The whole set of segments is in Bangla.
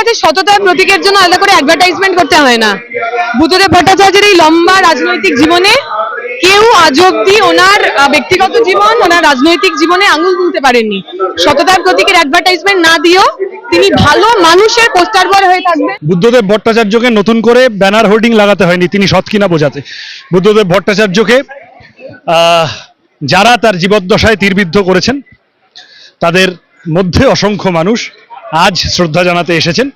কাছে সততার প্রতীকের জন্য আলাদা করে অ্যাডভার্টাইজমেন্ট করতে হয় না। বুদ্ধদেব ভট্টাচার্যের এই লম্বা রাজনৈতিক জীবনে কেউ আজ অব্দি ওনার ব্যক্তিগত জীবন, ওনার রাজনৈতিক জীবনে আঙুল তুলতে পারেননি। সততার প্রতীকের অ্যাডভার্টাইজমেন্ট না দিয়েও তিনি ভালো মানুষের পোস্টার বয় হয়ে থাকবেন। বুদ্ধদেব ভট্টাচার্যকে নতুন করে ব্যানার হোর্ডিং লাগাতে হয়নি, তিনি সৎ কিনা বোঝাতে। বুদ্ধদেব ভট্টাচার্যকে যারা তার জীবদ্দশায় তীরবিদ্ধ করেছেন, তাদের মধ্যে অসংখ্য মানুষ আজ শ্রদ্ধা জানাতে এসেছেন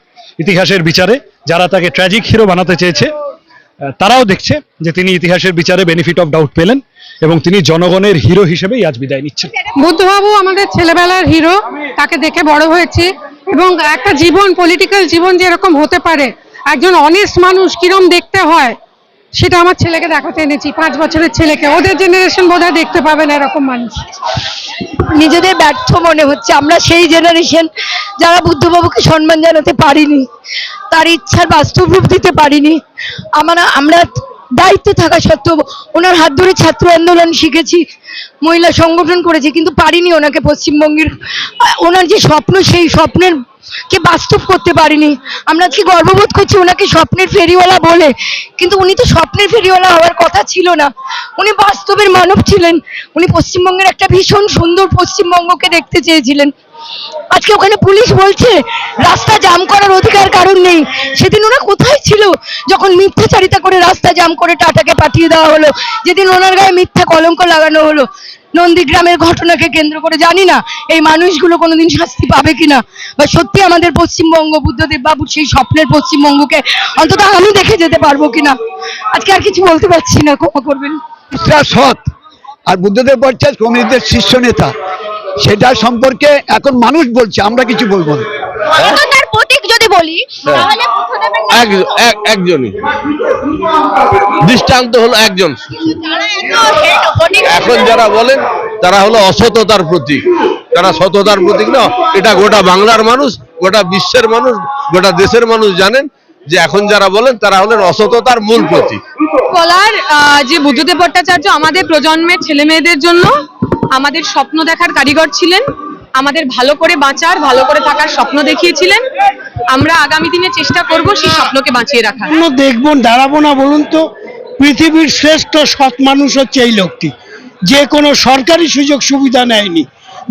ইতিহাসের বিচারে, যারা তাকে ট্র্যাজিক হিরো বানাতে চেয়েছে তারাও দেখছে যে তিনি ইতিহাসের বিচারে বেনিফিট অফ ডাউট পেলেন এবং তিনি জনগণের হিরো হিসেবেই আজ বিদায় নিচ্ছেন। বুদ্ধবাবু আমাদের ছেলেবেলার হিরো তাকে দেখে বড় হয়েছে এবং একটা জীবন পলিটিক্যাল জীবন যেরকম হতে পারে, একজন অনেস্ট মানুষ কিরম দেখতে হয় সেটা আমার ছেলেকে দেখাতে এনেছি। পাঁচ বছরের ছেলেকে। ওদের জেনারেশন বোধহয় দেখতে পাবে না এরকম মানুষ। নিজেদের ব্যর্থ মনে হচ্ছে। আমরা সেই জেনারেশন যারা বুদ্ধবাবুকে সম্মান জানাতে পারিনি, তার ইচ্ছার বাস্তব রূপ দিতে পারিনি, আমরা আমরা দায়িত্বে থাকা সত্ত্বেও ওনার হাত ধরে ছাত্র আন্দোলন শিখেছি, মহিলা সংগঠন করেছি, কিন্তু পারিনি ওনাকে পশ্চিমবঙ্গের ওনার যে স্বপ্ন, সেই স্বপ্নের কে বাস্তব করতে পারিনি। আমরা আজকে গর্ববোধ করছি ওনাকে স্বপ্নের ফেরিওয়ালা বলে? কিন্তু উনি তো স্বপ্নের ফেরিওয়ালা হওয়ার কথা ছিল না। উনি বাস্তবের মানব ছিলেন। উনি পশ্চিমবঙ্গের একটা ভীষণ সুন্দর পশ্চিমবঙ্গকে দেখতে চেয়েছিলেন। আজকে ওখানে পুলিশ বলছে, রাস্তা জাম করার অধিকার কারণ নেই। সেদিন ওরা কোথায় ছিল? যখন মিথ্যাচারিতা করে রাস্তা জাম করে টাটাকে পাঠিয়ে দেওয়া হলো, যেদিন ওনার গায়ে মিথ্যা কলঙ্ক লাগানো হলো নন্দীগ্রামের ঘটনাকে কেন্দ্র করে জানি না এই মানুষগুলো কোনোদিন শাস্তি পাবে কিনা। বা সত্যি আমাদের পশ্চিমবঙ্গ বুদ্ধদেব বাবুর সেই স্বপ্নের পশ্চিমবঙ্গকে অন্তত আমি দেখে যেতে পারব কিনা? আজকে আর কিছু বলতে পারছি না ক্ষমা করবেন। সৎ। আর বুদ্ধদেব ভট্টাচার্য কমিউনিস্টদের শীর্ষ নেতা। সেটা সম্পর্কে এখন মানুষ বলছে আমরা কিছু বলব না। সততার প্রতীক যদি বলি তাহলে এক এক- একজনই। দৃষ্টান্ত হলো একজন। এখন যারা বলেন তারা হলো অসততার প্রতীক। তারা সততার প্রতীক না এটা গোটা বাংলার মানুষ গোটা বিশ্বের মানুষ গোটা দেশের মানুষ জানেন যে এখন যারা বলেন তারা হলেন অসততার মূল প্রতীক। বলার আহ, যে বুদ্ধদেব ভট্টাচার্য আমাদের প্রজন্মের ছেলে মেয়েদের জন্য আমাদের স্বপ্ন দেখার কারিগর ছিলেন আমাদের ভালো করে বাঁচার, ভালো করে থাকার স্বপ্ন দেখিয়েছিলেন। আমরা আগামী দিনে চেষ্টা করব সেই স্বপ্নকে বাঁচিয়ে রাখার। দেখব দাঁড়াবো না বলুন তো, পৃথিবীর শ্রেষ্ঠ সৎ মানুষ হচ্ছে এই লোকটি। যে কোনো সরকারি সুযোগ সুবিধা নেয়নি,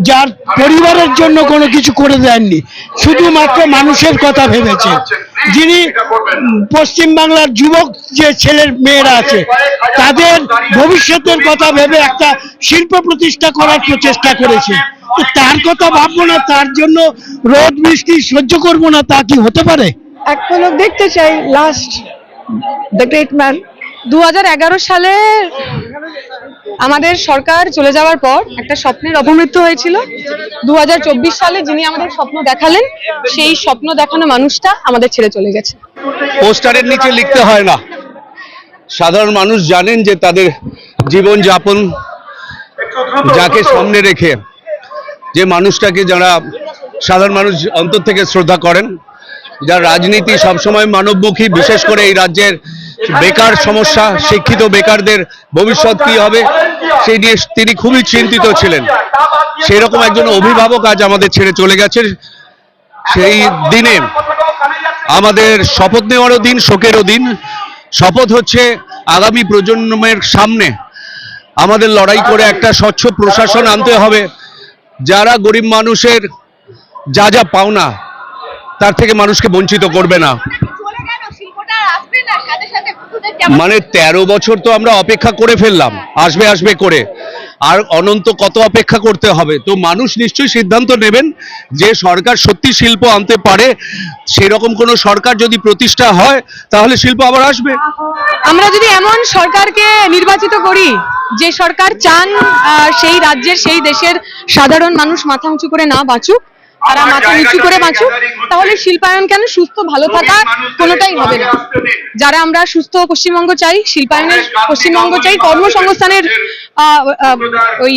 যার পরিবারের জন্য কোনো কিছু করে দেননি, শুধুমাত্র মানুষের কথা ভেবেছে। যিনি পশ্চিমবাংলার যুবক যে ছেলের মেয়েরা আছে, তাদের ভবিষ্যতের কথা ভেবে একটা শিল্প প্রতিষ্ঠা করার প্রচেষ্টা করেছে। তার কথা ভাববো না তার জন্য রোদ বৃষ্টি সহ্য করব না তা কি হতে পারে? এক পলক দেখতে চাই লাস্ট দ্য গ্রেট ম্যান দু সালে আমাদের সরকার চলে যাওয়ার পর একটা স্বপ্নের অপমৃত্যু হয়েছিল। দু হাজার চব্বিশ সালে যিনি আমাদের স্বপ্ন দেখালেন সেই স্বপ্ন দেখানো মানুষটা আমাদের ছেড়ে চলে গেছে। পোস্টারের নিচে লিখতে হয় না। সাধারণ মানুষ জানেন যে তাদের জীবন যাপন যাকে সামনে রেখে যে মানুষটাকে যারা সাধারণ মানুষ অন্তর থেকে শ্রদ্ধা করেন, যার রাজনীতি সবসময় মানবমুখী, বিশেষ করে এই রাজ্যের বেকার সমস্যা, শিক্ষিত বেকারদের ভবিষ্যৎ কি হবে, সেই নিয়ে তিনি খুবই চিন্তিত ছিলেন। সেই রকম একজন অভিভাবক আজ আমাদের ছেড়ে চলে গেছে। সেই দিনে আমাদের শপথ নেওয়ারও দিন, শোকেরও দিন। শপথ হচ্ছে আগামী প্রজন্মের সামনে আমাদের লড়াই করে একটা স্বচ্ছ প্রশাসন আনতে হবে। যারা গরিব মানুষের যা যা পাওনা তার থেকে মানুষকে বঞ্চিত করবে না। মানে তেরো বছর তো আমরা অপেক্ষা করে ফেললাম। আসবে আসবে করে। আর অনন্ত কত অপেক্ষা করতে হবে? তো মানুষ নিশ্চয়ই সিদ্ধান্ত নেবেন যে সরকার সত্যি শিল্প আনতে পারে। সেরকম কোনো সরকার যদি প্রতিষ্ঠা হয় তাহলে শিল্প আবার আসবে। আমরা যদি এমন সরকারকে নির্বাচিত করি যে সরকার চান সেই রাজ্যের সেই দেশের সাধারণ মানুষ মাথা উঁচু করে না বাঁচুক তারা মাথা নিচু করে বাঁচুক তাহলে শিল্পায়ন কেন সুস্থ ভালো থাকা কোনোটাই হবে না। যারা আমরা সুস্থ পশ্চিমবঙ্গ চাই শিল্পায়নের পশ্চিমবঙ্গ চাই কর্মসংস্থানের ওই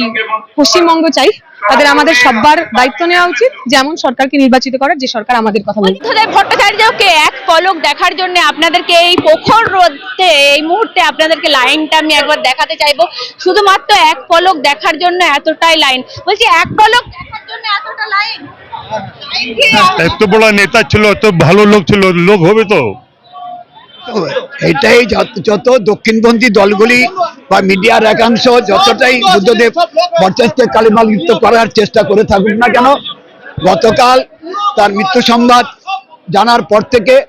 পশ্চিমবঙ্গ চাই। তাদের আমাদের সব্বার দায়িত্ব নেওয়া উচিত যেমন সরকারকে নির্বাচিত করার যে সরকার আমাদের কথা বলবে বুদ্ধদেব ভট্টাচার্যকে এক পলক দেখার জন্য আপনাদেরকে এই প্রখর রোদে এই মুহূর্তে আপনাদেরকে লাইনটা আমি একবার দেখাতে চাইব। শুধুমাত্র এক পলক দেখার জন্য এতটাই লাইন। বলছি এক পলক দেখার জন্য এতটা লাইন? এত বড় নেতা ছিল এত ভালো লোক ছিল লোক হবে তো? এটাই যত- দক্ষিণপন্থী দলগুলি বা মিডিয়ার একাংশ যতটাই বুদ্ধদেব ভট্টাচার্যকে কালিমালিপ্ত করার চেষ্টা করে থাকুক না কেন, গতকাল তার মৃত্যু সংবাদ জানার পর থেকে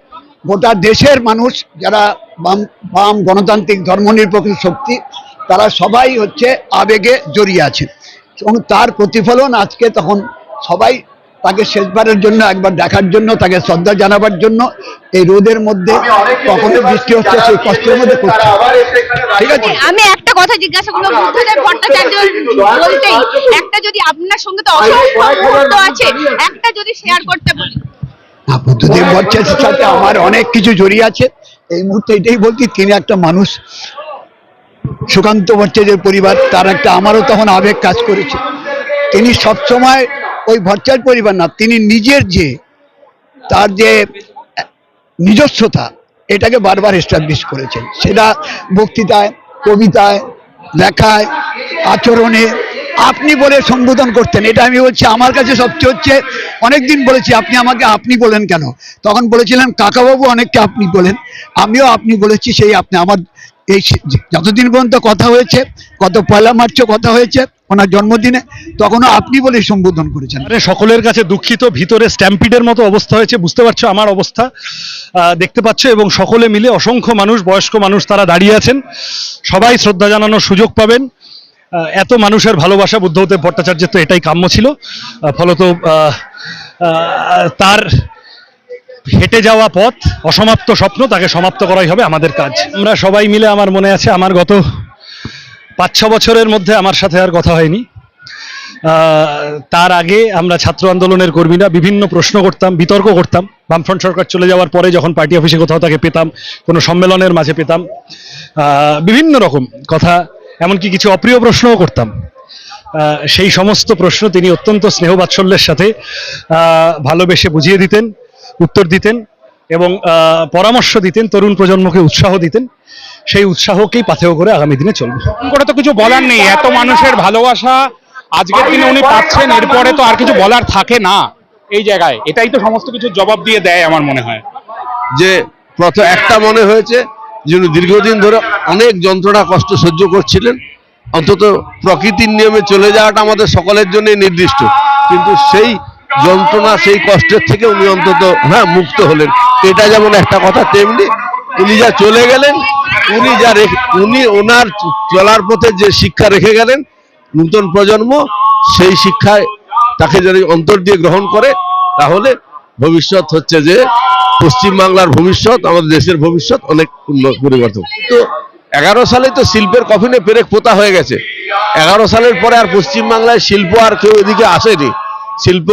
গোটা দেশের মানুষ, যারা বাম বাম গণতান্ত্রিক ধর্মনিরপেক্ষ শক্তি, তারা সবাই হচ্ছে আবেগে জড়িয়ে আছেন এবং তার প্রতিফলন আজকে তখন সবাই তাকে শেষবারের জন্য একবার দেখার জন্য তাকে শ্রদ্ধা জানাবার জন্য এই রোদের মধ্যে কখনো বৃষ্টি হচ্ছে সেই কষ্টের মধ্যে করছে ঠিক আছে? আমি একটা কথা জিজ্ঞাসা করব বুদ্ধদেব ভট্টাচার্য বলতেই একটা যদি আপনার সঙ্গে তো অসংখ্য আছে একটা যদি শেয়ার করতে বলি। না, বুদ্ধদেব ভট্টাচার্যের সাথে আমার অনেক কিছু জড়িয়ে আছে। এই মুহূর্তে এটাই বলছি তিনি একটা মানুষ। সুকান্ত ভট্টাচার্যের পরিবার তার একটা আমারও তখন আবেগ কাজ করেছে। তিনি সবসময় ওই ভট্টাচার্য পরিবার না, তিনি নিজের যে, তার যে নিজস্বতা, এটাকে বারবার এস্টাবলিশ করেছেন। সেটা বক্তৃতায়, কবিতায়, লেখায়, আচরণে আপনি বলে সম্বোধন করতেন। এটা আমি বলছি, আমার কাছে সবচেয়ে হচ্ছে, অনেকদিন বলেছি, আপনি আমাকে আপনি বলেন কেন? তখন বলেছিলেন কাকাবাবু অনেককে আপনি বলেন, আমিও আপনি বলেছি, সেই আপনি আমার এই যতদিন পর্যন্ত কথা হয়েছে, কত পয়লা মার্চও কথা হয়েছে ওনার জন্মদিনে, তখনও আপনি বলে সম্বোধন করেছেন। আরে, সকলের কাছে দুঃখিত, ভিতরে স্ট্যাম্পিডের মতো অবস্থা হয়েছে, বুঝতে পারছ আমার অবস্থা। দেখতে পাচ্ছ, এবং সকলে মিলে অসংখ্য মানুষ, বয়স্ক মানুষ তারা দাঁড়িয়ে আছেন। সবাই শ্রদ্ধা জানানোর সুযোগ পাবেন। এত মানুষের ভালোবাসা, বুদ্ধদেব ভট্টাচার্যের তো এটাই কাম্য ছিল। ফলত তার হেঁটে যাওয়া পথ, অসমাপ্ত স্বপ্ন, তাকে সমাপ্ত করাই হবে আমাদের কাজ। আমরা সবাই মিলে আমার মনে আছে, আমার গত পাঁচ ছ বছরের মধ্যে আমার সাথে আর কথা হয়নি। তার আগে আমরা ছাত্র আন্দোলনের কর্মীরা বিভিন্ন প্রশ্ন করতাম, বিতর্ক করতাম। বামফ্রন্ট সরকার চলে যাওয়ার পরে যখন পার্টি অফিসে কোথাও তাকে পেতাম, কোনো সম্মেলনের মাঝে পেতাম বিভিন্ন রকম কথা, এমনকি কিছু অপ্রিয় প্রশ্নও করতাম। সেই সমস্ত প্রশ্ন তিনি অত্যন্ত স্নেহ বাৎসল্যের সাথে ভালোবেসে বুঝিয়ে দিতেন, উত্তর দিতেন এবং পরামর্শ দিতেন, তরুণ প্রজন্মকে উৎসাহ দিতেন। সেই উৎসাহকেই পাথেয় করে আগামী দিনে চলবে। করে তো কিছু বলার নেই এত মানুষের ভালোবাসা আজকের দিনে উনি পাচ্ছেন এরপরে তো আর কিছু বলার থাকে না এই জায়গায়। এটাই তো সমস্ত কিছু জবাব দিয়ে দেয় আমার মনে হয়। যে প্রথম একটা মনে হয়েছে যে উনি দীর্ঘদিন ধরে অনেক যন্ত্রণা কষ্ট সহ্য করছিলেন অন্তত প্রকৃতির নিয়মে চলে যাওয়াটা আমাদের সকলের জন্য নির্দিষ্ট। কিন্তু সেই যন্ত্রণা সেই কষ্টের থেকে উনি অন্তত হ্যাঁ মুক্ত হলেন। এটা যেমন একটা কথা তেমনি উনি যা চলে গেলেন, উনি যা উনি ওনার চলার পথে যে শিক্ষা রেখে গেলেন নূতন প্রজন্ম, সেই শিক্ষায় তাকে যদি অন্তর দিয়ে গ্রহণ করে, তাহলে ভবিষ্যৎ হচ্ছে যে পশ্চিমবাংলার ভবিষ্যৎ, আমাদের দেশের ভবিষ্যৎ অনেক উন্নত পরিবর্তন। তো এগারো সালে তো শিল্পের কফিনে পেরেক পোতা হয়ে গেছে। এগারো সালের পরে আর পশ্চিমবাংলায় শিল্প আর কেউ এদিকে আসেনি। শিল্প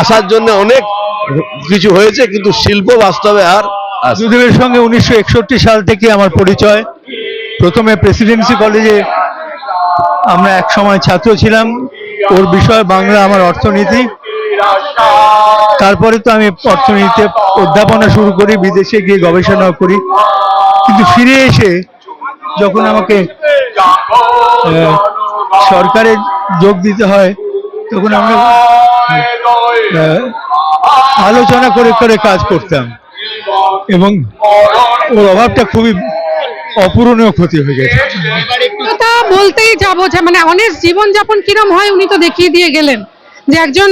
আসার জন্য অনেক কিছু হয়েছে, কিন্তু শিল্প বাস্তবে আর আসেনি। সঙ্গে উনিশশো একষট্টি সাল থেকে আমার পরিচয়। প্রথমে প্রেসিডেন্সি কলেজে আমরা এক সময় ছাত্র ছিলাম। ওর বিষয় বাংলা, আমার অর্থনীতি। তারপরে তো আমি অর্থনীতিতে অধ্যাপনা শুরু করি, বিদেশে গিয়ে গবেষণা করি। কিন্তু ফিরে এসে যখন আমাকে সরকারে যোগ দিতে হয়, তখন আমরা আলোচনা করে করে কাজ করতাম। এবং ওর অভাবটা খুবই অপূরণীয় ক্ষতি হয়ে গেছে। কথা বলতেই যাব যে মানে অনেক জীবনযাপন কিরম হয় উনি তো দেখিয়ে দিয়ে গেলেন। যে একজন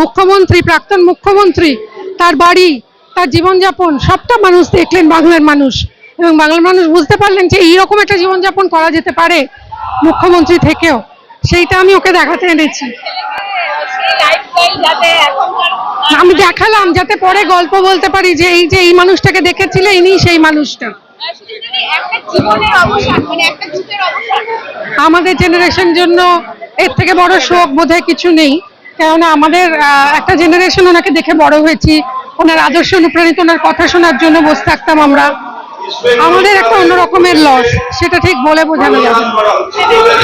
মুখ্যমন্ত্রী প্রাক্তন মুখ্যমন্ত্রী তার বাড়ি তার জীবনযাপন সবটা মানুষ দেখলেন বাংলার মানুষ। এবং বাংলার মানুষ বুঝতে পারলেন যে এইরকম একটা জীবনযাপন করা যেতে পারে মুখ্যমন্ত্রী থেকেও। সেইটা আমি ওকে দেখাতে এনেছি। আমি দেখালাম যাতে পরে গল্প বলতে পারি যে এই যে এই মানুষটাকে দেখেছিলে ইনি সেই মানুষটা। মানে আমাদের জেনারেশন জন্য এর থেকে বড় শোক বোধহয় কিছু নেই, কেননা আমাদের একটা জেনারেশন ওনাকে দেখে বড় হয়েছি। ওনার আদর্শ অনুপ্রাণিত, ওনার কথা শোনার জন্য বসে থাকতাম আমরা। আমাদের একটা অন্য রকমের লস সেটা ঠিক বলে বোঝানো যাবে।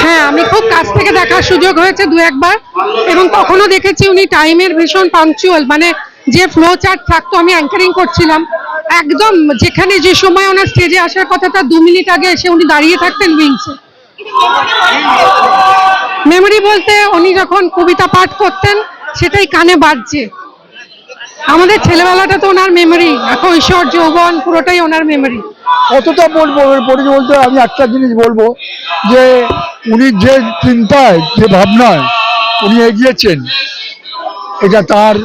হ্যাঁ আমি খুব কাছ থেকে দেখার সুযোগ হয়েছে দু একবার, এবং তখনও দেখেছি উনি টাইমের ভীষণ পাংচুয়াল মানে যে ফ্লো চার্ট থাকতো, আমি অ্যাঙ্কারিং করছিলাম। একদম যেখানে যে সময় ওনার স্টেজে আসার কথা, তার দু মিনিট আগে এসে উনি দাঁড়িয়ে থাকতেন উইংসে মেমরি বলতে উনি যখন কবিতা পাঠ করতেন, সেটাই কানে বাজছে। আমাদের ছেলেবেলাটা তো ওনার মেমরি কৈশোর যৌবন, পুরোটাই ওনার মেমরি কতটা বলব পড়ে বলতে আমি একটা জিনিস বলব, যে উনি যে চিন্তায়, যে ভাবনায় উনি এগিয়েছেন, এটা তার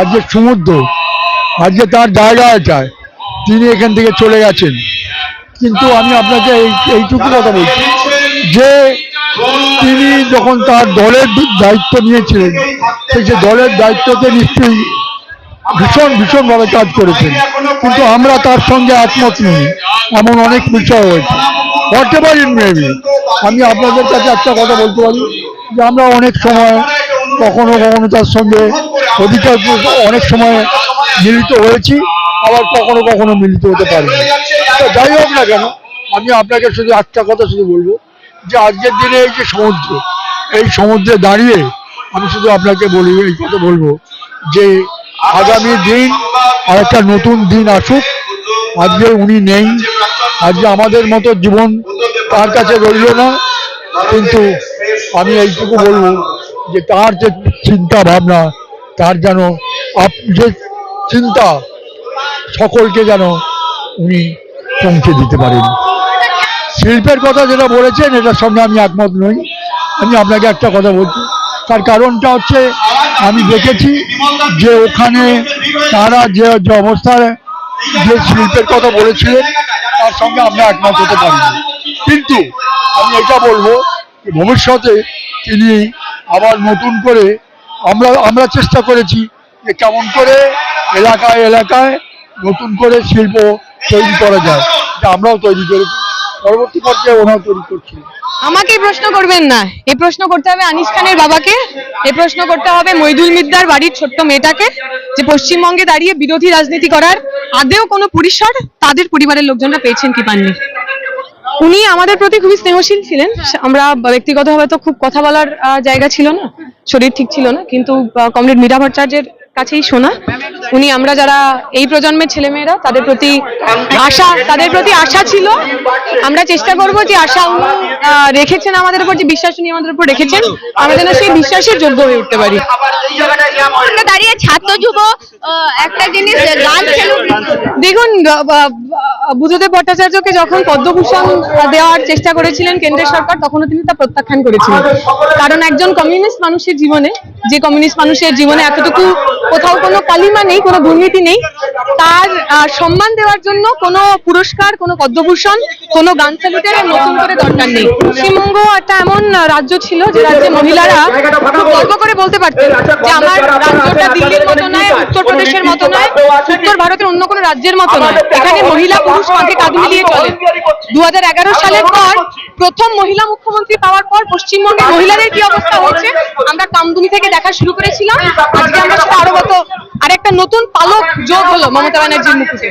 আজকে সমুদ্র, আজকে তার জায়গা এটায় তিনি এখান থেকে চলে গেছেন। কিন্তু আমি আপনাকে এই, এইটুকু কথা বলছি, যে তিনি যখন তার দলের দায়িত্ব নিয়েছিলেন, সেই যে দলের দায়িত্বতে নিশ্চয়ই ভীষণ, ভীষণভাবে কাজ করেছেন। কিন্তু আমরা তার সঙ্গে একমত নই। এমন অনেক বিষয় হয়েছে। হোয়াট এভার ইন মেবি আমি আপনাদের কাছে একটা কথা বলতে পারি, যে আমরা অনেক সময় কখনো কখনো তার সঙ্গে অধিকার অনেক সময় মিলিত হয়েছি, আবার কখনো কখনো মিলিত হতে পারিনি। তো যাই হোক না কেন, আমি আপনাকে শুধু একটা কথা শুধু বলব, যে আজকের দিনে এই যে সমুদ্র, এই সমুদ্রে দাঁড়িয়ে আমি শুধু আপনাকে বলি, এই কথা বলব, যে আগামী দিন আর একটা নতুন দিন আসুক। আজকে উনি নেই। আজকে আমাদের মতো জীবন তার কাছে রইল না। কিন্তু আমি এইটুকু বলব যে তার যে চিন্তা ভাবনা, তার যেন যে চিন্তা সকলকে যেন উনি পৌঁছে দিতে পারেন। শিল্পের কথা যেটা বলেছেন, এটার সঙ্গে আমি একমত নই। আমি আপনাকে একটা কথা বলছি। তার কারণটা হচ্ছে আমি দেখেছি যে ওখানে তারা যে যে অবস্থায় যে শিল্পের কথা বলেছিলেন, তার সঙ্গে আমরা একমত হতে পারি কিন্তু আমি এটা বলব যে ভবিষ্যতে তিনি আবার নতুন করে আমরা আমরা চেষ্টা করেছি যে কেমন করে এলাকায় এলাকায় নতুন করে শিল্প তৈরি করা যায়। এটা আমরাও তৈরি করেছি। পরবর্তী পর্যায়ে ওনাও তৈরি করছিলেন আমাকে প্রশ্ন করবেন না। এই প্রশ্ন করতে হবে আনিস খানের বাবাকে। এই প্রশ্ন করতে হবে মইদুল মিদ্দার বাড়ির ছোট্ট মেয়েটাকে, যে পশ্চিমবঙ্গে দাঁড়িয়ে বিরোধী রাজনীতি করার আদেও কোনো পরিসর তাদের পরিবারের লোকজনরা পেয়েছেন কি পাননি? উনি আমাদের প্রতি খুবই স্নেহশীল ছিলেন। আমরা ব্যক্তিগতভাবে তো খুব কথা বলার জায়গা ছিল না, শরীর ঠিক ছিল না, কিন্তু কমরেড মীরা ভট্টাচার্যের কাছেই শোনা। উনি আমরা যারা এই প্রজন্মের ছেলেমেয়েরা, তাদের প্রতি আশা, তাদের প্রতি আশা ছিল। আমরা চেষ্টা করব যে আশা উনি রেখেছেন আমাদের উপর, যে বিশ্বাস উনি আমাদের উপর রেখেছেন, আমরা যেন সেই বিশ্বাসের যোগ্য হয়ে উঠতে পারি। দেখুন বুদ্ধদেব ভট্টাচার্যকে যখন পদ্মভূষণ দেওয়ার চেষ্টা করেছিলেন কেন্দ্রের সরকার, তখনও তিনি তা প্রত্যাখ্যান করেছিলেন। কারণ একজন কমিউনিস্ট মানুষের জীবনে, যে কমিউনিস্ট মানুষের জীবনে এতটুকু কোথাও কোনো কালিমা নেই, কোনো দুর্নীতি নেই, তার সম্মান দেওয়ার জন্য কোনো পুরস্কার, কোনো পদ্মভূষণ, কোনো গান স্যালুটের নতুন করে দরকার নেই। পশ্চিমবঙ্গ একটা এমন রাজ্য ছিল যে রাজ্যে মহিলারা গর্ব করে বলতে পারতেন যে আমার রাজ্যটা দিল্লির মতো নয় উত্তরপ্রদেশের মতো নয় উত্তর ভারতের অন্য কোনো রাজ্যের মতো নয়। এখানে মহিলা পুরুষ কাঁধে কাঁধ মিলিয়ে চলে। দু সালের পর প্রথম মহিলা মুখ্যমন্ত্রী পাওয়ার পর পশ্চিমবঙ্গের মহিলাদের কি অবস্থা হচ্ছে? আমরা কামদুনি থেকে দেখা শুরু করেছিলাম। আজকে আমরা সেটা আরও কত আরেকটা নতুন পালক যোগ হলো মমতা ব্যানার্জির মুখে।